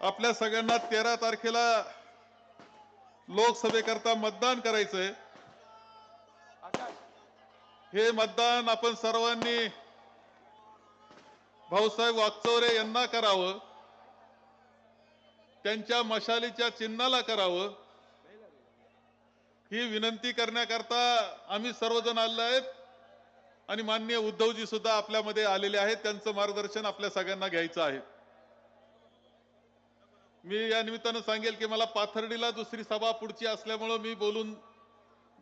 आपल्या सगळ्यांना तेरा तारखेला लोकसभेकरता मतदान करायचंय. हे मतदान आपण सर्वांनी भाऊसाहेब वागचौरे यांना करावं. त्यांच्या मशालीच्या चिन्हाला करावं. ही विनंती करण्याकरता आम्ही सर्वजण आले आहेत. आणि माननीय उद्धवजी सुद्धा आपल्यामध्ये आलेले आहेत. त्यांचं मार्गदर्शन आपल्या सगळ्यांना घ्यायचं आहे. मी या निमित्तानं सांगेल की मला पाथर्डीला दुसरी सभा पुढची असल्यामुळं मी बोलून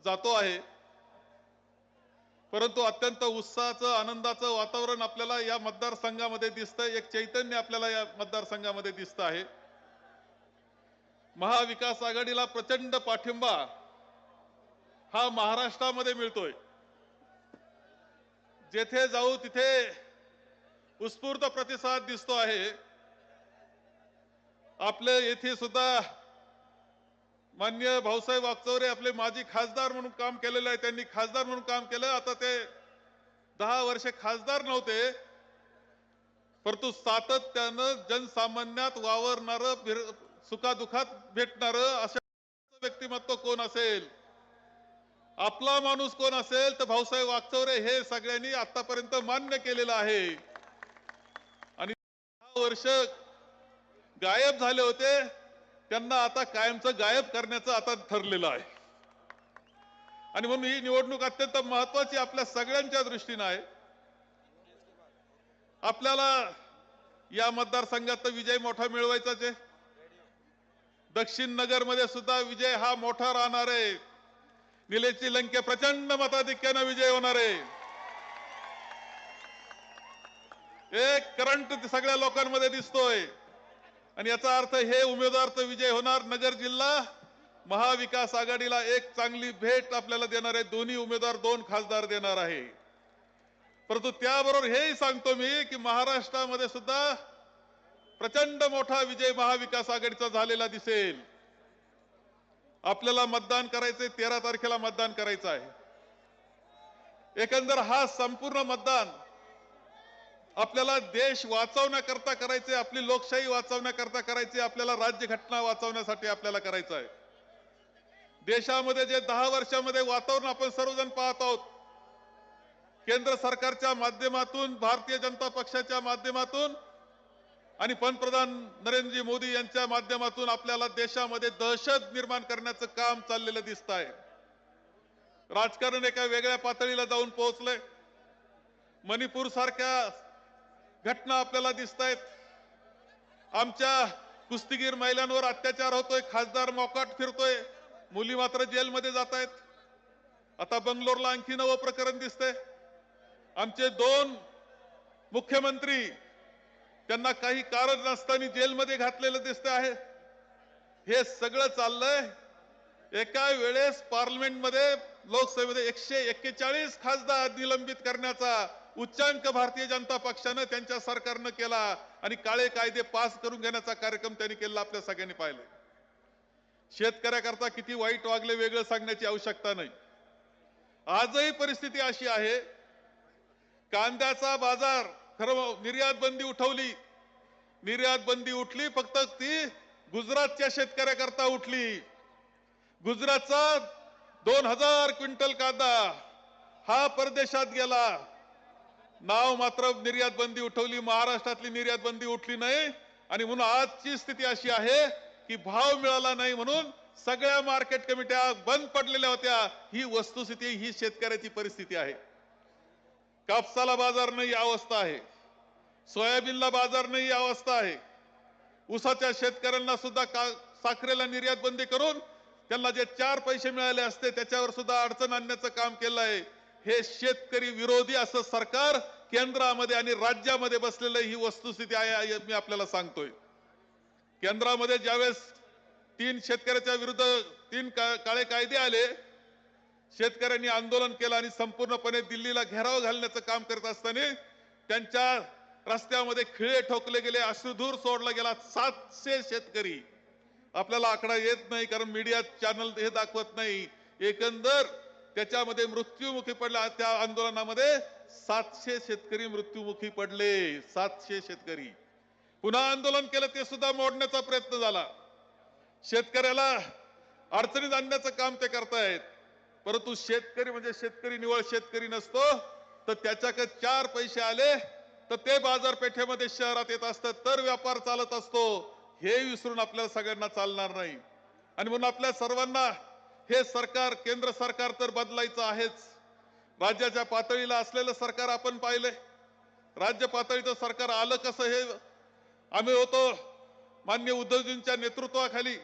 जातो आहे. परंतु अत्यंत उत्साहाचं आनंदाचं वातावरण आपल्याला या मतदारसंघामध्ये दिसतं एक चैतन्य आपल्याला या मतदारसंघामध्ये दिसत आहे. महाविकास आघाडीला प्रचंड पाठिंबा हा महाराष्ट्रामध्ये मिळतोय. जेथे जाऊ तिथे उत्स्फूर्त प्रतिसाद दिसतो आहे. आपले येथे सुद्धा मान्य भाऊसाहेब वागचौरे आपले माजी खासदार म्हणून काम केलेलं आहे. त्यांनी खासदार म्हणून काम केलं. आता ते दहा वर्षे खासदार नव्हते. परंतु सातत्यानं जनसामान्यात वावरणार सुखादुखात भेटणार अशा व्यक्तिमत्व कोण असेल? आपला माणूस कोण असेल? तर भाऊसाहेब वागचौरे हे सगळ्यांनी आतापर्यंत मान्य केलेलं आहे. आणि दहा वर्ष गायब झाले होते त्यांना आता कायमचं गायब करण्याचं आता ठरलेलं आहे. आणि म्हणून ही निवडणूक अत्यंत महत्वाची आपल्या सगळ्यांच्या दृष्टीनं आहे. आपल्याला या मतदारसंघात तर विजय मोठा मिळवायचाच आहे. दक्षिण नगरमध्ये सुद्धा विजय हा मोठा राहणार आहे. निलेशची लंके प्रचंड मताधिक्यानं विजय होणार आहे. एक करंट सगळ्या लोकांमध्ये दिसतोय. आणि याचा अर्थ हे उमेदवार तर विजय होणार. नगर जिल्हा महाविकास आघाडीला एक चांगली भेट आपल्याला देणार आहे. दोन्ही उमेदवार दोन खासदार देणार आहे. परंतु त्याबरोबर हेही सांगतो मी की महाराष्ट्रामध्ये सुद्धा प्रचंड मोठा विजय महाविकास आघाडीचा झालेला दिसेल. आपल्याला मतदान करायचंय तेरा तारखेला मतदान करायचं आहे. एकंदर हा संपूर्ण मतदान आपल्याला देश वाचवण्याकरता करायचे आपली लोकशाही वाचवण्याकरता करायची आपल्याला राज्यघटना वाचवण्यासाठी आपल्याला करायचं आहे. देशामध्ये जे दहा वर्षामध्ये वातावरण आपण सर्वजण पाहत आहोत केंद्र सरकारच्या माध्यमातून भारतीय जनता पक्षाच्या माध्यमातून आणि पंतप्रधान नरेंद्रजी मोदी यांच्या माध्यमातून आपल्याला देशामध्ये दहशत निर्माण करण्याचं काम चाललेलं दिसत आहे. राजकारण एका वेगळ्या पातळीला जाऊन पोहोचलंय. मणिपूर सारख्या घटना आपल्याला दिसत आहेत आमच्या कुस्तीगीर महिलांवर अत्याचार होतोय खासदार मोकाट फिरतोय मुली मात्र जेलमध्ये जात आहेत आता बंगलोरला आणखी नवं प्रकरण दिसतंय. आमचे दोन मुख्यमंत्री त्यांना काही कारण नसताना जेलमध्ये घातलेलं दिसत आहे. हे सगळं चाललंय. एका वेळेस पार्लमेंटमध्ये लोकसभेमध्ये एकशे एक्केचाळीस खासदार निलंबित करण्याचा उच्चांक भारतीय जनता पक्षानं त्यांच्या सरकारनं केला आणि काळे कायदे पास करून घेण्याचा कार्यक्रम त्यांनी केला आपल्या सगळ्यांनी पाहिले शेतकऱ्याकरता किती वाईट वागले वेगळं सांगण्याची आवश्यकता नाही. आजही परिस्थिती अशी आहे कांद्याचा बाजार खरं निर्यात बंदी उठवली. निर्यात बंदी उठली फक्त ती गुजरातच्या शेतकऱ्याकरता उठली. गुजरातचा दोन हजार क्विंटल कांदा हा परदेशात गेला. नाव मात्र निर्यात बंदी उठवली महाराष्ट्रातली निर्यात बंदी उठली नाही. आणि म्हणून आजची स्थिती अशी आहे की भाव मिळाला नाही म्हणून सगळ्या मार्केट कमिट्या बंद पडलेल्या होत्या. ही वस्तुस्थिती ही शेतकऱ्याची परिस्थिती आहे. कापसाला बाजार नाही अवस्था आहे. सोयाबीनला बाजार नाही अवस्था आहे. ऊसाच्या शेतकऱ्यांना सुद्धा का साखरेला निर्यात बंदी करून त्यांना जे चार पैसे मिळाले असते त्याच्यावर सुद्धा अडचण आणण्याचं काम केलं आहे. हे शेतकरी विरोधी असं सरकार केंद्रामध्ये आणि राज्यामध्ये बसलेलं ही वस्तुस्थिती आहे मी आपल्याला सांगतोय. केंद्रामध्ये ज्यावेळेस तीन शेतकऱ्याच्या विरुद्ध तीन काळे कायदे आले शेतकऱ्यांनी आंदोलन केलं आणि संपूर्णपणे दिल्लीला घेराव घालण्याचं काम करत असताना त्यांच्या रस्त्यामध्ये खिळे ठोकले गेले अश्रुधूर सोडला गेला सातशे शेतकरी. आपल्याला आकडा येत नाही कारण मीडिया चॅनल हे दाखवत नाही. एकंदर त्याच्यामध्ये मृत्युमुखी पडला. त्या आंदोलनामध्ये सातशे शेतकरी मृत्युमुखी पडले. सातशे शेतकरी. पुन्हा आंदोलन केलं ते सुद्धा मोडण्याचा प्रयत्न झाला. शेतकऱ्याला अडचणीत आणण्याचं काम ते करतायत. परंतु शेतकरी म्हणजे शेतकरी निवळ शेतकरी नसतो. तर त्याच्याकडे चार पैसे आले तर ते बाजारपेठेमध्ये शहरात येत असतात. तर व्यापार चालत असतो. हे विसरून आपल्याला सगळ्यांना चालणार नाही. आणि म्हणून आपल्या सर्वांना हे सरकार केंद्र सरकार तर बदलायचं आहेच. राज्याच्या पातळीला असलेलं सरकार आपण पाहिले राज्य पातळीचं सरकार आलं कसं हे आम्ही होतो मान्य उद्धवजींच्या नेतृत्वाखाली.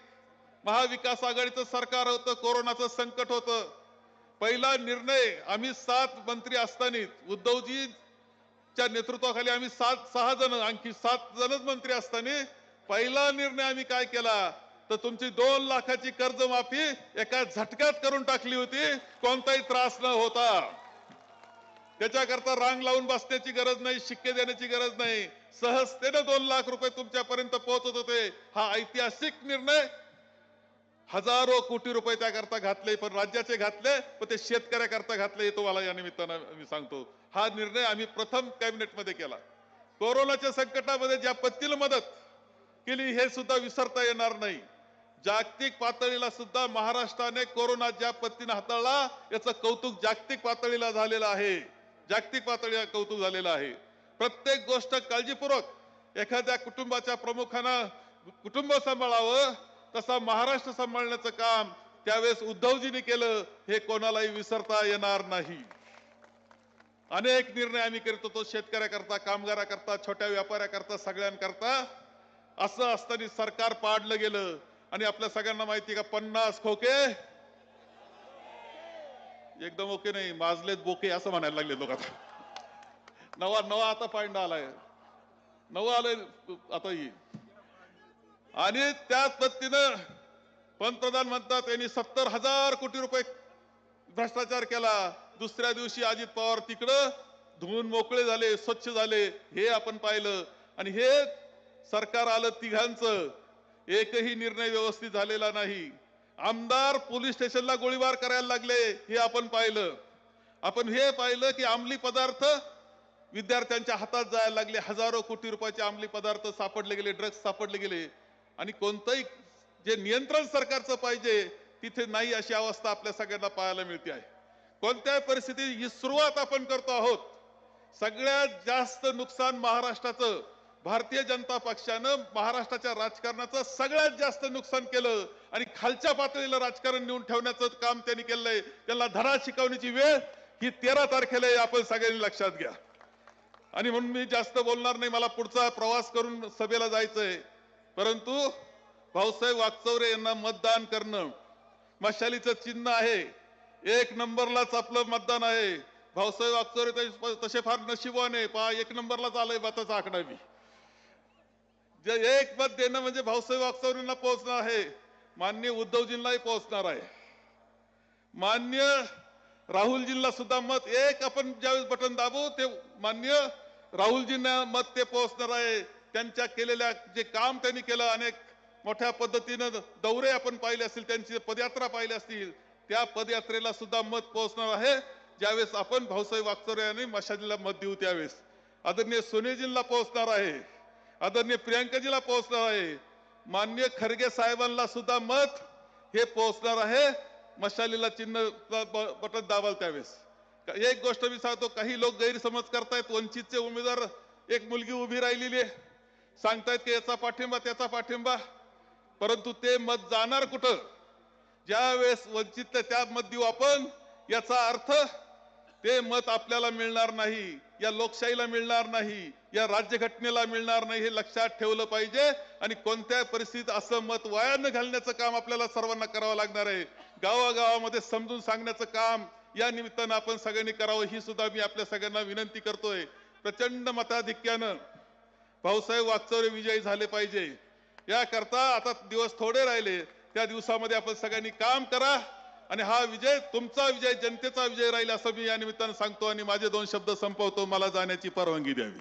महाविकास आघाडीचं सरकार होतं कोरोनाचं संकट होतं. पहिला निर्णय आम्ही सात मंत्री असताना उद्धवजीच्या नेतृत्वाखाली आम्ही सात सहा जण आणखी सात जणच मंत्री असताना पहिला निर्णय आम्ही काय केला? तर तुमची दोन लाखाची कर्जमाफी एका झटक्यात करून टाकली होती. कोणताही त्रास न होता. त्याच्याकरता रांग लावून बसण्याची गरज नाही शिक्के देण्याची गरज नाही. सहजतेने दोन लाख रुपये तुमच्यापर्यंत पोहोचत होते. हा ऐतिहासिक निर्णय. हजारो कोटी रुपये त्याकरता घातले पण राज्याचे घातले पण ते शेतकऱ्याकरता घातले हे तुम्हाला या निमित्तानं मी सांगतो. हा निर्णय आम्ही प्रथम कॅबिनेटमध्ये केला. कोरोनाच्या संकटामध्ये ज्या पत्तील मदत केली हे सुद्धा विसरता येणार नाही. जागतिक पातळीला सुद्धा महाराष्ट्राने कोरोना ज्या पद्धतीने हाताळला याचं कौतुक जागतिक पातळीला झालेलं आहे. जागतिक पातळीला कौतुक झालेलं आहे. प्रत्येक गोष्ट काळजीपूर्वक एखाद्या कुटुंबाच्या प्रमुखानं कुटुंब सांभाळावं तसा महाराष्ट्र सांभाळण्याचं काम त्यावेळेस उद्धवजींनी केलं हे कोणालाही विसरता येणार नाही. अनेक निर्णय आम्ही करत होतो शेतकऱ्याकरता कामगाराकरता छोट्या व्यापाऱ्याकरता सगळ्यांकरता. असं असताना सरकार पाडलं गेलं आणि आपल्या सगळ्यांना माहिती का पन्नास खोके? एकदम ओके नाही माजलेत बोके असं म्हणायला लागले लोक आता. नवा नवा आता फाईंड आलाय. नवा आलंय आता येईल आणि त्याच पद्धतीनं पंतप्रधान म्हणतात यांनी सत्तर हजार कोटी रुपये भ्रष्टाचार केला. दुसऱ्या दिवशी अजित पवार तिकडं धुवून मोकळे झाले स्वच्छ झाले हे आपण पाहिलं. आणि हे सरकार आलं तिघांचं. एकही निर्णय व्यवस्थित झालेला नाही. आमदार पोलीस स्टेशनला गोळीबार करायला लागले हे आपण पाहिलं. आपण हे पाहिलं की अंमली पदार्थ विद्यार्थ्यांच्या हातात जायला लागले. हजारो कोटी रुपयाचे अंमली पदार्थ सापडले गेले ड्रग्ज सापडले गेले. आणि कोणतंही जे नियंत्रण सरकारचं पाहिजे तिथे नाही अशी अवस्था आपल्या सगळ्यांना पाहायला मिळते आहे. कोणत्याही परिस्थितीत ही सुरुवात आपण करतो आहोत. सगळ्यात जास्त नुकसान महाराष्ट्राचं भारतीय जनता पक्षानं महाराष्ट्राच्या राजकारणाचं सगळ्यात जास्त नुकसान केलं आणि खालच्या पातळीला राजकारण नेऊन ठेवण्याचं काम त्यांनी केलंय. त्यांना धडा शिकवण्याची वेळ ही तेरा तारखेला आपण सगळ्यांनी लक्षात घ्या. आणि म्हणून मी जास्त बोलणार नाही मला पुढचा प्रवास करून सभेला जायचंय. परंतु भाऊसाहेब वागचौरे यांना मतदान करणं मशालीचं चिन्ह आहे. एक नंबरलाच आपलं मतदान आहे. भाऊसाहेब वागचौरे तसे- फार नशिबवान आहे. पहा एक नंबरलाच आलंय बाताचा आकडा मी. जे एक मत देणं म्हणजे भाऊसाहेब वागचौरेंना पोहोचणार आहे. मान्य उद्धवजींनाही पोहोचणार आहे. मान्य राहुलजींना सुद्धा मत एक आपण ज्यावेळेस बटन दाबू ते मान्य राहुलजींना मत ते पोहोचणार आहे. त्यांच्या केलेल्या जे काम त्यांनी केलं अनेक मोठ्या पद्धतीनं दौरे आपण पाहिले असतील त्यांची पदयात्रा पाहिल्या असतील त्या पदयात्रेला सुद्धा मत पोहोचणार आहे. ज्यावेळेस आपण भाऊसाहेब वागचोरे यांनी मशाजीला मत देऊ त्यावेळेस. आदरणीय सोनेजींना पोहोचणार आहे. आदरणीय प्रियांकाजीला पोहोचणार आहे. मान्य खरगे साहेबांना सुद्धा मत हे पोहोचणार आहे. मशालीला चिन्ह ब- बटन दाबाल त्यावेळेस. एक गोष्ट मी सांगतो काही लोक गैरसमज करतायत. वंचितचे उमेदवार एक मुलगी उभी राहिलेली आहे. सांगतायत की याचा पाठिंबा त्याचा पाठिंबा. परंतु ते मत जाणार कुठं? ज्या वेळेस वंचित त्या मत देऊ आपण याचा अर्थ ते मत आपल्याला मिळणार नाही या लोकशाहीला मिळणार नाही. या राज्यघटनेला मिळणार नाही हे लक्षात ठेवलं पाहिजे. आणि कोणत्या परिस्थितीत असं मत वाया न घालण्याचं काम आपल्याला सर्वांना करावं लागणार आहे. गावागावामध्ये समजून सांगण्याचं काम या निमित्तानं आपण सगळ्यांनी करावं ही सुद्धा मी आपल्या सगळ्यांना विनंती करतोय. प्रचंड मताधिक्यानं भाऊसाहेब वागचौरे विजयी झाले पाहिजे. याकरता आता दिवस थोडे राहिले त्या दिवसामध्ये आपण सगळ्यांनी काम करा. आणि हा विजय तुमचा विजय जनतेचा विजय राहील असं मी या निमित्तानं सांगतो आणि माझे दोन शब्द संपवतो. मला जाण्याची परवानगी द्यावी.